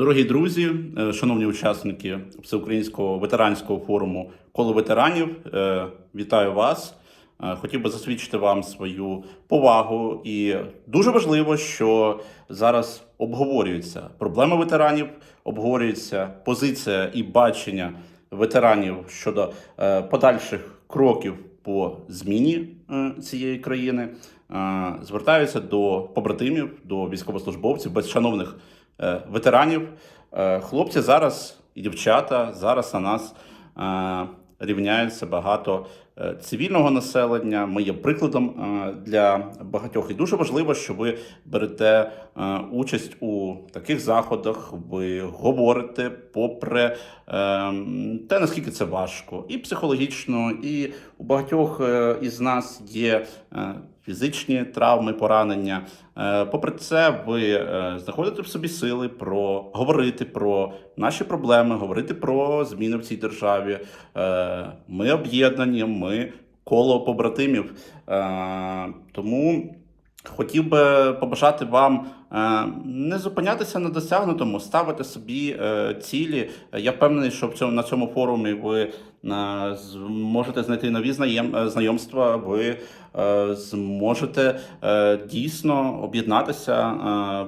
Дорогі друзі, е, шановні учасники всеукраїнського ветеранського форуму коло ветеранів, е, вітаю вас. Е, Хотів би засвідчити вам свою повагу, і дуже важливо, що зараз обговорюються проблеми ветеранів, обговорюється позиція і бачення ветеранів щодо подальших кроків по зміні цієї країни. звертаються до побратимів, до військовослужбовців, безшановних е, ветеранів. Е, Хлопці зараз і дівчата зараз на нас рівняються багато е, цивільного населення. Ми є прикладом е, для багатьох. І дуже важливо, що ви берете е, участь у таких заходах. Ви говорите попри е, те, наскільки це важко, і психологічно, і у багатьох е, із нас є. е, Фізичні травми, поранення. Е, Попри це, ви е, знаходите в собі сили про говорити про наші проблеми, говорити про зміни в цій державі. Е, Ми об'єднані, ми коло побратимів. Е, Тому хотів би побажати вам е, не зупинятися на досягнутому, ставити собі е, цілі. Я впевнений, що в цьому на цьому форумі ви зможете знайти нові знайомства. Ви зможете дійсно об'єднатися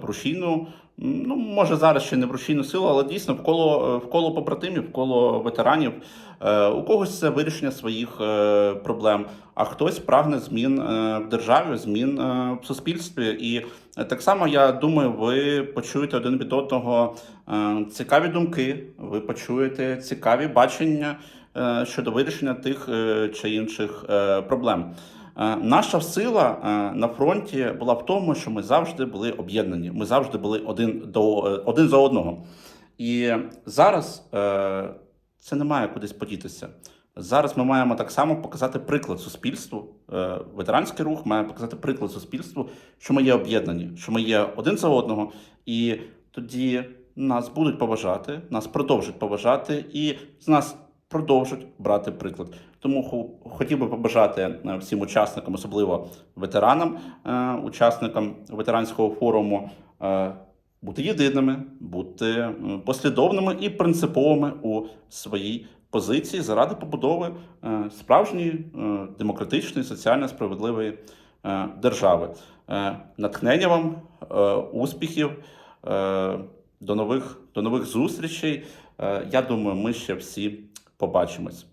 в рушійну. Ну, може, зараз ще не в рушійну силу, але дійсно вколо, вколо побратимів, вколо ветеранів. Е, У когось це вирішення своїх е, проблем, а хтось прагне змін е, в державі, змін е, в суспільстві. І е, так само я думаю, ви почуєте один від одного е, цікаві думки, ви почуєте цікаві бачення е, щодо вирішення тих е, чи інших е, проблем. Е, Наша сила е, на фронті була в тому, що ми завжди були об'єднані. Ми завжди були один до е, один за одного. І зараз це не має кудись подітися. Зараз ми маємо так само показати приклад суспільству. Ветеранський рух має показати приклад суспільству, що ми є об'єднані, що ми є один за одного, і тоді нас будуть поважати, нас продовжать поважати, і з нас продовжать брати приклад. Тому хо- хотів би побажати е, всім учасникам, особливо ветеранам, е, учасникам ветеранського форуму, е, бути єдиними, бути послідовними і принциповими у своїй позиції заради побудови справжньої демократичної, соціально справедливої держави. Натхнення вам, успіхів, до нових, до нових зустрічей. Я думаю, ми ще всі побачимось.